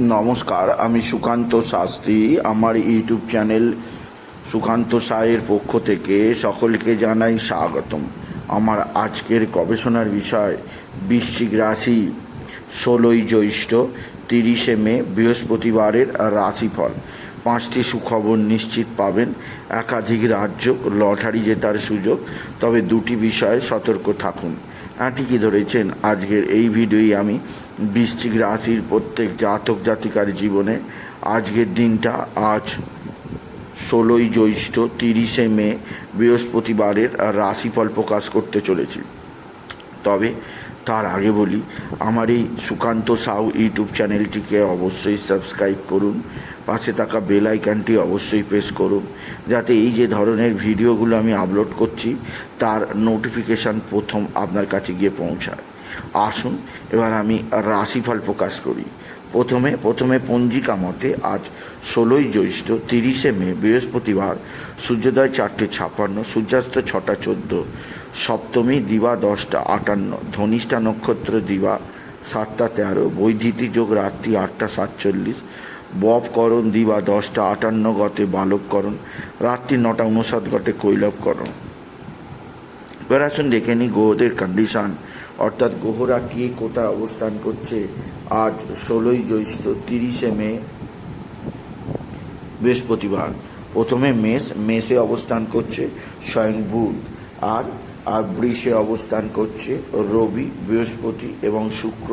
নমস্কার, আমি সুকান্ত শাস্ত্রী। আমার ইউটিউব চ্যানেল সুকান্ত সায়ের পক্ষ থেকে সকলকে জানাই স্বাগতম। আমার আজকের গবেষণার বিষয়, বৃশ্চিক রাশি ষোলোই জ্যৈষ্ঠ, তিরিশে মে, বৃহস্পতিবারের রাশিফল। পাঁচটি সুখবর নিশ্চিত পাবেন। একাধিক রাজ্য লটারি জেতার সুযোগ। তবে দুটি বিষয়ে সতর্ক থাকুন। ঠিকই ধরেছেন। আজকের এই ভিডিওই আমি বৃশ্চিক রাশির প্রত্যেক জাতক জাতিকার জীবনে আজকের দিনটা আজ ষোলোই জ্যৈষ্ঠ তিরিশে মে বৃহস্পতিবারের রাশিফল প্রকাশ করতে চলেছি। তবে তার আগে বলি, আমার এই সুকান্ত সাউ ইউটিউব চ্যানেলটিকে অবশ্যই সাবস্ক্রাইব করুন, পাশে থাকা বেল আইকনটি অবশ্যই প্রেস করুন, যাতে এই যে ধরনের ভিডিওগুলো আমি আপলোড করছি, তার নোটিফিকেশান প্রথম আপনার কাছে গিয়ে পৌঁছায়। আসুন, এবার আমি রাশিফল প্রকাশ করি। প্রথমে প্রথমে পঞ্জিকা মতে আজ ষোলোই জ্যৈষ্ঠ, তিরিশে মে, বৃহস্পতিবার, সূর্যোদয় চারটে ছাপান্ন সূর্যাস্ত ছটা চোদ্দ সপ্তমী, দিবা দশটা, আটান্ন, ধনিষ্ঠা নক্ষত্র, দিবা সাতটা, তেরো বৈদ্যুতি যোগ রাত্রি আটটা, সাতচল্লিশ ববকরণ দিবা দশটা, আটান্ন গতে বালবকরণ রাত্রি নটা উনষাট গতে কৈলবকরণ এবার আসুন দেখে নিই গ্রহদের কন্ডিশন অর্থাৎ গ্রহরা কে কোথায় অবস্থান করছে? আজ ষোলোই জ্যৈষ্ঠ, তিরিশে মে, বৃহস্পতিবার। প্রথমে মেষ, মেষে অবস্থান করছে স্বয়ং বুধ। আর আর বৃষে অবস্থান করছে রবি, বৃহস্পতি এবং শুক্র।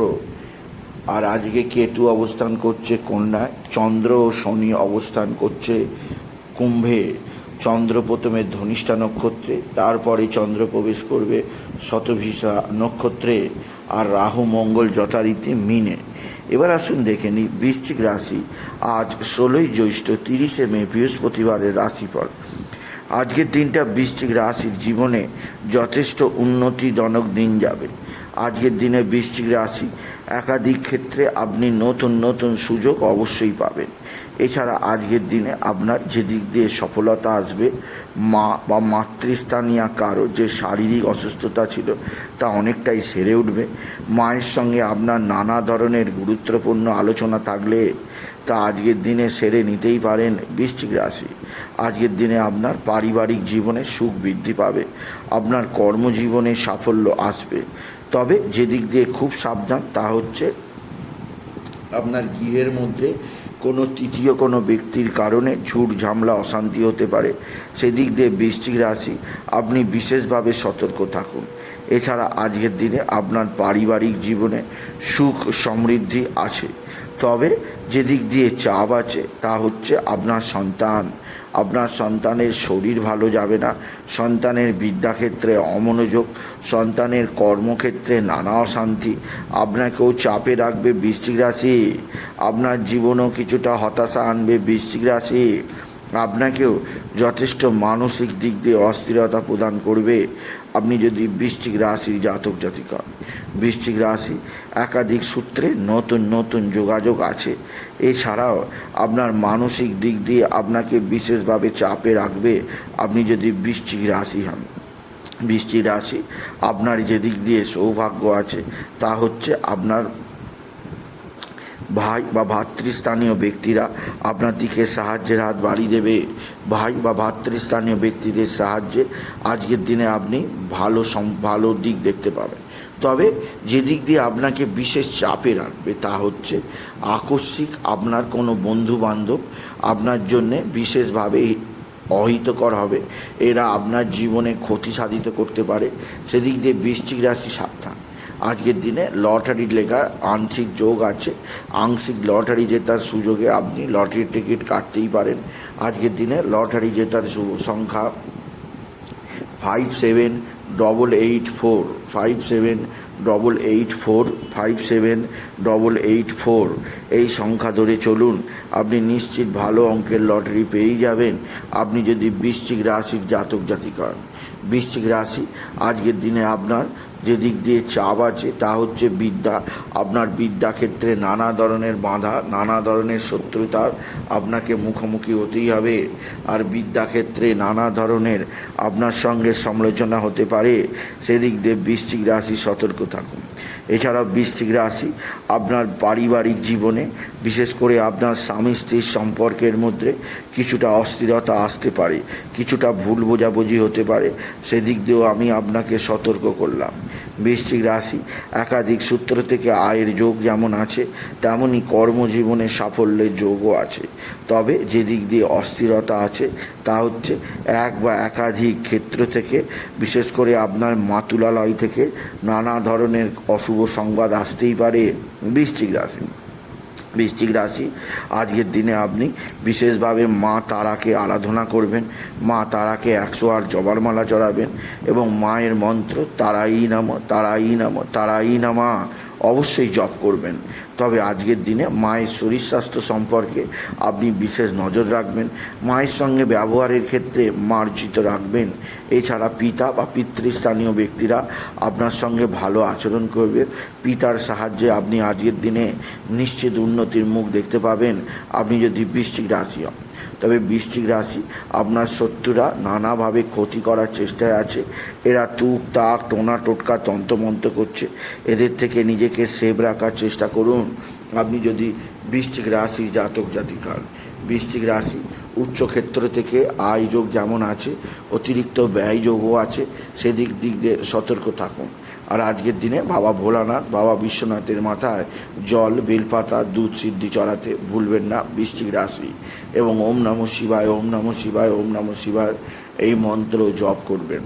আর আজকে কেতু অবস্থান করছে কন্যায়, চন্দ্র ও শনি অবস্থান করছে কুম্ভে। চন্দ্র প্রথমে ধনিষ্ঠা নক্ষত্রে, তারপরে চন্দ্র প্রবেশ করবে শতভিসা নক্ষত্রে আর রাহু, মঙ্গল যথারীতি মিনে। এবার আসুন দেখে নিই বৃশ্চিক রাশি। আজ ষোলোই জ্যৈষ্ঠ তিরিশে মে, বৃহস্পতিবারের রাশিফল। আজকের দিনটা বৃশ্চিক রাশির জীবনে যথেষ্ট উন্নতিজনক দিন যাবে। আজকের দিনে বৃশ্চিক রাশি। একাধিক ক্ষেত্রে আপনি নতুন নতুন সুযোগ অবশ্যই পাবেন। এছাড়া আজকের দিনে আপনার যে দিক দিয়ে সফলতা আসবে, মা বা মাতৃস্থানীয় কারও যে শারীরিক অসুস্থতা ছিল তা অনেকটাই সেরে উঠবে। মায়ের সঙ্গে আপনার নানা ধরনের গুরুত্বপূর্ণ আলোচনা থাকলে তা আজকের দিনে সেরে নিতেই পারেন বৃশ্চিক রাশি। আজকের দিনে আপনার পারিবারিক জীবনে সুখ বৃদ্ধি পাবে, আপনার কর্মজীবনে সাফল্য আসবে। তবে যেদিক দিয়ে খুব সাবধান, তা হচ্ছে আপনার গৃহের মধ্যে কোনো তৃতীয় কোনো ব্যক্তির কারণে ঝুট ঝামলা, অশান্তি হতে পারে। সেদিক দিয়ে বৃশ্চিক রাশি, আপনি বিশেষভাবে সতর্ক থাকুন। এছাড়া আজকের দিনে আপনার পারিবারিক জীবনে সুখ সমৃদ্ধি আছে। তবে যে দিক দিয়ে চাপ আছে, তা হচ্ছে আপনার সন্তান। আপনার সন্তানের শরীর ভালো যাবে না, সন্তানের বিদ্যাক্ষেত্রে অমনোযোগ, সন্তানের কর্মক্ষেত্রে নানা অশান্তি, আপনাকেও চাপে রাখবে বৃশ্চিক রাশি। আপনার জীবনেও কিছুটা হতাশা আনবে বৃশ্চিক রাশি। আপনাকেও যথেষ্ট মানসিক দিক দিয়ে অস্থিরতা প্রদান করবে। আপনি যদি বৃষ্টিক রাশির জাতক জাতিক বৃষ্টিক রাশি একাধিক সূত্রে নতুন নতুন যোগাযোগ আছে। এছাড়াও আপনার মানসিক দিক দিয়ে আপনাকে বিশেষভাবে চাপে রাখবে আপনি যদি বৃষ্টিক রাশি হন। বৃষ্টি রাশি আপনার যেদিক দিয়ে সৌভাগ্য আছে, তা হচ্ছে আপনার ভাই বা ভাতৃস্থানীয় ব্যক্তিরা আপনার দিকে সাহায্যের হাত বাড়িয়ে দেবে। ভাই বা ভাতৃস্থানীয় ব্যক্তিদের সাহায্যে আজকের দিনে আপনি ভালো ভালো দিক দেখতে পাবেন। তবে যে দিক দিয়ে আপনাকে বিশেষ চাপে রাখবে তা হচ্ছে আকস্মিক আপনার কোনো বন্ধু বান্ধব আপনার জন্যে বিশেষভাবে অহিতকর হবে। এরা আপনার জীবনে ক্ষতি সাধিত করতে পারে। সেদিক দিয়ে বৃশ্চিক রাশি সাবধান। আজকের দিনে লটারির লেখা আংশিক যোগ আছে। আংশিক লটারি জেতার সুযোগে আপনি লটারির টিকিট কাটতেই পারেন। আজকের দিনে লটারি জেতার সংখ্যা five seven double eight four five seven double eight four five seven double eight four এই সংখ্যা ধরে চলুন, আপনি নিশ্চিত ভালো অঙ্কের লটারি পেয়েই যাবেন। আপনি যদি বৃশ্চিক রাশির জাতক জাতিক হন। বৃশ্চিক রাশি, আজকের দিনে আপনার যে দিক দিয়ে চাপ আছে, তা হচ্ছে বিদ্যা। আপনার বিদ্যাক্ষেত্রে নানা ধরনের বাধা, নানা ধরনের শত্রুতার আপনাকে মুখোমুখি হতেই হবে। আর বিদ্যাক্ষেত্রে নানা ধরনের আপনার সঙ্গে সমালোচনা হতে পারে। সেদিক দিয়ে বৃশ্চিক রাশি সতর্ক থাকুন। এছাড়াও বৃশ্চিক রাশি আপনার পারিবারিক জীবনে বিশেষ করে আপনার স্বামী স্ত্রীর সম্পর্কের মধ্যে কিছুটা অস্থিরতা আসতে পারে, কিছুটা ভুল বোঝাবুঝি হতে পারে, সেদিক দিয়েও আমি আপনাকে সতর্ক করলাম। বৃশ্চিক রাশি, একাধিক সূত্র থেকে আয়ের যোগ যেমন আছে তেমনই কর্মজীবনে সাফল্যের যোগও আছে। তবে যে দিক দিয়ে অস্থিরতা আছে, তা হচ্ছে এক বা একাধিক ক্ষেত্র থেকে, বিশেষ করে আপনার মাতুলালয় থেকে নানা ধরনের অশুভ সংবাদ আসতেই পারে বৃশ্চিক রাশি। বৃশ্চিক রাশি, আজকের দিনে আপনি বিশেষভাবে মা তারাকে আরাধনা করবেন। মা তারাকে একশো আট জবারমালা চড়াবেন এবং মায়ের মন্ত্র, তারাই নাম তারাই নাম, তারাই নামা। অবশ্যই জপ করবেন। তবে আজকের দিনে মায়ের শরীর স্বাস্থ্য সম্পর্কে আপনি বিশেষ নজর রাখবেন। মায়ের সঙ্গে ব্যবহারের ক্ষেত্রে মার্জিত রাখবেন। এছাড়া পিতা বা পিতৃস্থানীয় ব্যক্তিরা আপনার সঙ্গে ভালো আচরণ করবেন পিতার সাহায্যে আপনি আজকের দিনে নিশ্চিত উন্নতির মুখ দেখতে পাবেন। আপনি যদি বৃশ্চিক রাশি হন তবে বৃষ্টিক রাশি আপনার শত্রুরা নানাভাবে ক্ষতি করার চেষ্টায় আছে। এরা তুক তাক, টোনা, টোটকা, তন্ত্রমন্ত্র করছে। এদের থেকে নিজেকে সেভ রাখার চেষ্টা করুন। আপনি যদি বৃশ্চিক রাশি জাতক জাতিকার বৃশ্চিক রাশি। উচ্চক্ষেত্র থেকে আয় যোগ যেমন আছে, অতিরিক্ত ব্যয় যোগও আছে, সেদিক দিক দিয়ে সতর্ক থাকুন। আর আজকের দিনে বাবা ভোলানাথ, বাবা বিশ্বনাথের মাথায় জল, বেলপাতা, দুধ সিদ্ধি চড়াতে ভুলবেন না বৃশ্চিক রাশি। এবং ওম নম শিবায়, ওম নম শিবায়, ওম নম শিবায় এই মন্ত্র জপ করবেন।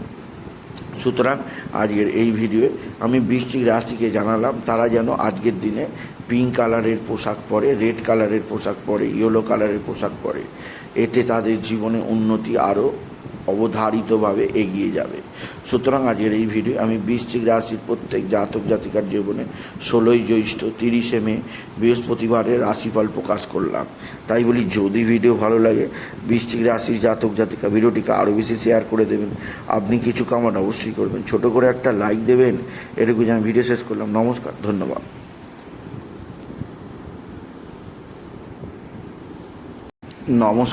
সুতরাং আজকের এই ভিডিওয়ে আমি বৃষ্টিক রাশিকে জানালাম, তারা যেন আজকের দিনে পিঙ্ক কালারের পোশাক পরে রেড কালারের পোশাক পরে ইয়েলো কালারের পোশাক পরে। এতে তাদের জীবনে উন্নতি আরও অবধারিতভাবে এগিয়ে যাবে। সুতরাং আজকের এই ভিডিও, আমি বৃশ্চিক রাশির প্রত্যেক জাতক জাতিকার জীবনে ষোলোই জ্যৈষ্ঠ তিরিশে মে বৃহস্পতিবারের রাশিফল প্রকাশ করলাম। তাই বলি, যদি ভিডিও ভালো লাগে, বৃশ্চিক রাশির জাতক জাতিকা ভিডিওটিকে আরও বেশি শেয়ার করে দেবেন। আপনি কিছু কামান অবশ্যই করবেন। ছোট করে একটা লাইক দেবেন। এটুকু আমি ভিডিও শেষ করলাম। নমস্কার, ধন্যবাদ। নমস্কার।